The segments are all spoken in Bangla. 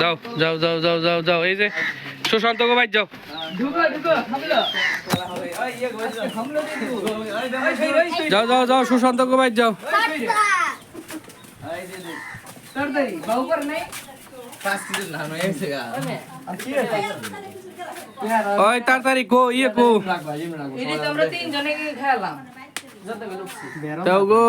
যাও যাও যাও যাও যাও যাও। এই যে সুশান্ত গো ভাই যাও। যাও যাও যাও সুশান্ত গো ভাই যাও। তাড়াতাড়ি ওই কো ইয়ে কো। আমরা তিনজনে খেলাম। যত গেল যাও গো।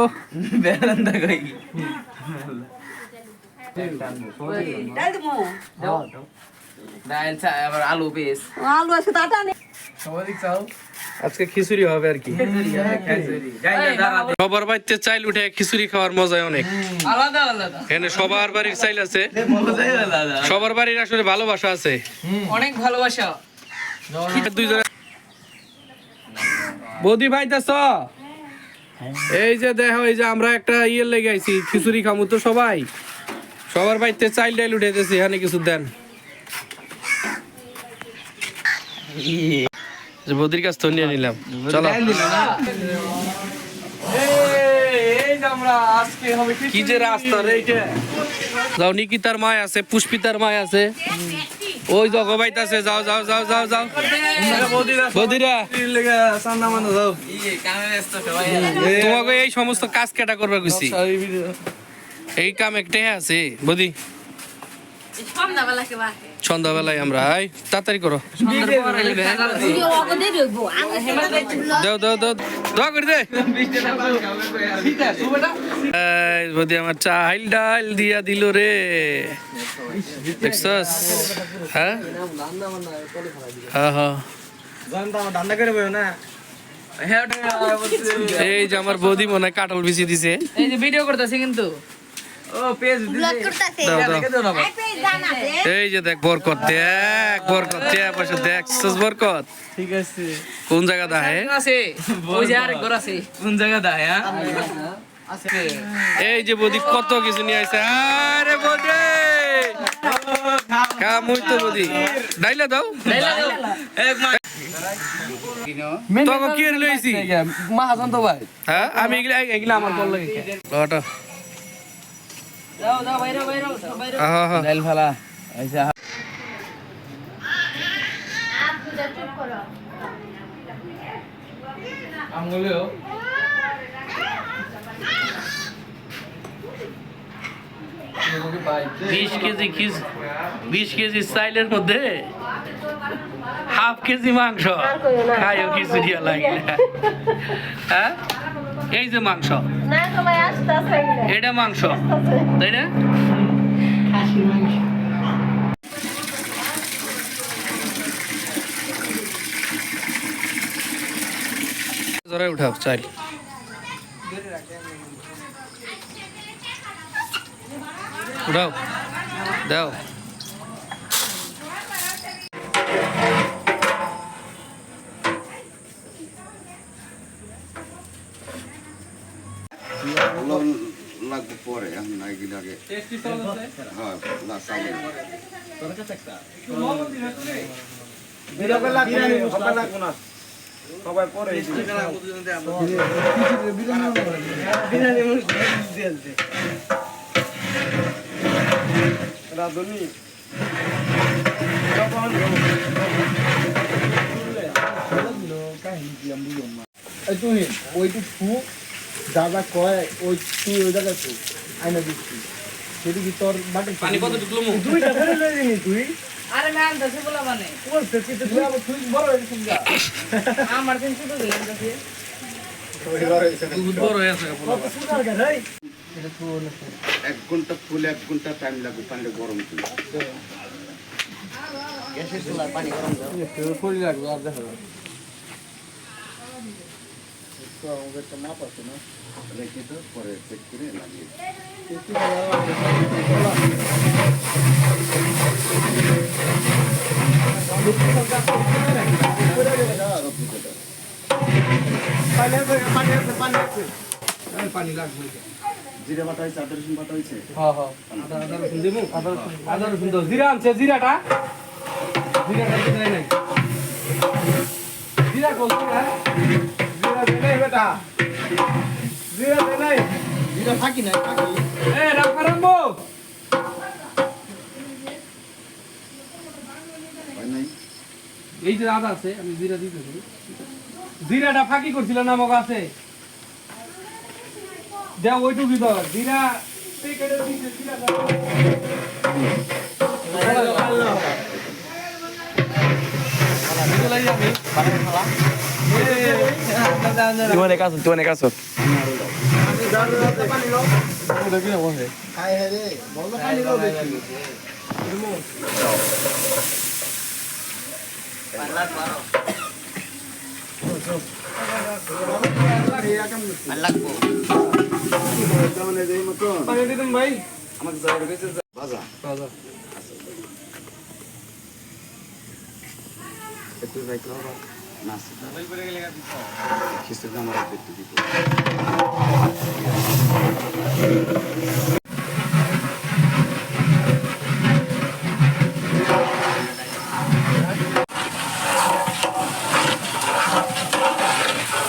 ডাল চা আলু পেস। আলু আছে তাটা নেই। আজকে খিচুড়ি হবে আর কি। সবার বাড়িতে চাইল উঠে খিচুড়ি খাওয়ার মজাই অনেক। আলাদা আলাদা। এখানে সবার বাড়ির চাইল আছে। সবার বাড়ির আসলে ভালোবাসা আছে। অনেক ভালোবাসা। দুইজনে বৌদি ভাইতেছ? এই যে দেখো এই যে আমরা একটা ইয়ে লেগে আইছি খিচুড়ি খামু তো সবাই। সবার বাড়িতে চাইল ডাইল উঠেতেছি এখানে কিছু দেন। বৌদির কাছ থেকে নিয়ে নিলাম। চলো। কি যে রাস্তা রে। যাও নিকিতার মায় আছে পুষ্পিতার মায় আছে। ওই জগবাইত আছে যাও যাও যাও যাও যাও। বদিরা। তোমাকে এই সমস্ত কাজ কেটা করবে কইছি। এই কাম একটাই আছে বৌদি। সন্ধ্যাবেলায় আমরা আই তাড়াতাড়ি করো। দিয়ে দেবো দাও দাও দাও দাও করে দে। এই বৌদি আমার চাইল ডাল দিয়া দিল রে। দেখছস? হ্যাঁ? হ্যাঁ হ্যাঁ এই যে আমার বৌদি মনে হয় কাটল বিছি দিছে। এই যে ভিডিও করতেছে কিন্তু। এই যে দেখ বরকত দেখ বরকত পাশে দেখছস বরকত। ঠিক আছে। কোন জায়গা দাহে আছে। ওই যে আরেক ঘর আছে। কোন জায়গা দা হ্যাঁ এই যে বৌদি কত কিছু নিয়ে আইছে আরে বৌদি! কাম হইতো বৌদি। ডাইলা দাও। এক মাস। তোকে কি লইছি? মহাজন তো ভাই। হ্যাঁ আমি এগুলা এগুলা আমার বল লাগে লটা বিশ কেজি খিস বিশ কেজি চাইলের মধ্যে হাফ কেজি মাংস। খাইও কিছু দিয়া লাগলে। হ্যাঁ? এই যে মাংস। না তো ভাই আসতে আসতে এটা মাংস। তাই না? জরাই উঠাও চাইল উঠাও। দাও। পরে এখন না এগুলো আগে হ্যাঁ না সামনে তুই ওইটু ফু যা কয় ওই তুই ওই জায়গায় ফু আইনা দিচ্ছি। সেটা কি তোর বাটে পানি কত ঢুকলো মুখ দুইটা ফেলে লই দিনি তুই? আরে ম্যাম দশে বলা মানে। ওই পেছি তো তুই আবার তুই বড় হয়ে গেছিস গা। আমার দিন হয়ে তো না এক ঘণ্টা ফুল এক ঘণ্টা টাইম লাগবে পানিটা গরম তুলে তো ফুল লাগবে আর দেখা যাবে। তো আমাদের একটা মাপ আছে না? রেখে তো পরে চেক করে লাগিয়ে পানি লাগবে জিরে বাটা হয়েছে আদা রসুন বাটা হয়েছে হ্যাঁ হ্যাঁ আদা রসুন দিমু আদা রসুন আদা জিরা আনছে জিরাটা জিরাটা না জিরা দিলে বেটা জিরা ভাই এটা থাকি না থাকি। এ রাখা রাখব নাই। এই যে আদা আছে আমি জিরা দিতেছি জিরাটা ফাঁকি করছিল নামক আছে। দেও ওইটুকু ধর। জিরা। এগুলাই আমি তুই কাছো তুই কাছো খাই হ্যাঁ রে রো দেখি পানি খিস্টের আমার একটু দিতে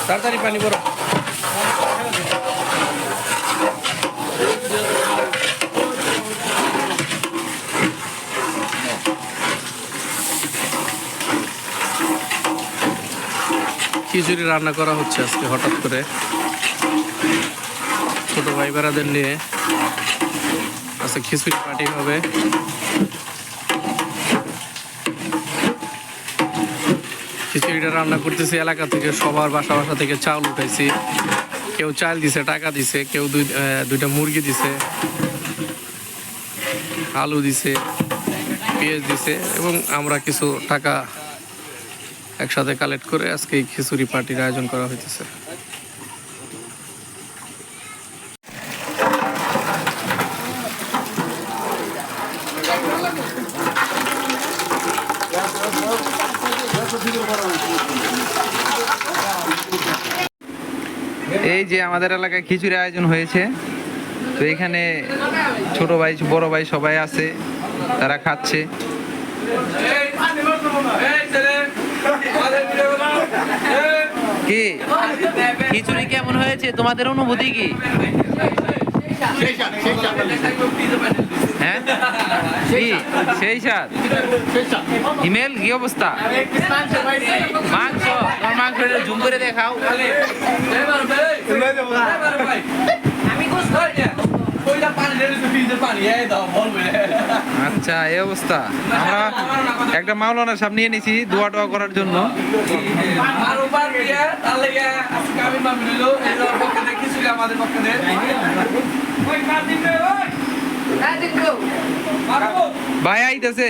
তাড়াতাড়ি পানি বড় খিচুড়ি রান্না করা হচ্ছে আজকে হঠাৎ করে। ছোট ভাই বেড়াদের নিয়ে আজকে খিচুড়ি পার্টি হবে। খিচুড়িটা রান্না করতেছি, এলাকা থেকে সবার বাসা বাসা থেকে চাউল উঠাইছি। কেউ চাল দিছে, টাকা দিছে, কেউ দুই দুইটা মুরগি দিছে, আলু দিছে, পেঁয়াজ দিছে, এবং আমরা কিছু টাকা একসাথে কালেক্ট করে আজকে এই খিচুড়ি পার্টির আয়োজন করা হইতেছে। এই যে আমাদের এলাকায় খিচুড়ি আয়োজন হয়েছে, তো এখানে ছোট ভাই, বড় ভাই সবাই আছে, তারা খাচ্ছে। কি? খিচুড়ি কেমন হয়েছে? তোমাদের অনুভূতি কি? হ্যাঁ? সেই স্বাদ? ইমেল কি অবস্থা? মাংস তোমার মাংস জুম করে দেখাও। আচ্ছা এই অবস্থা। আমরা একটা মাওলানা সাহেব নিয়ে নিছি দোয়া টোয়া করার জন্য। আমাদের পক্ষে ভাই আইতেছে।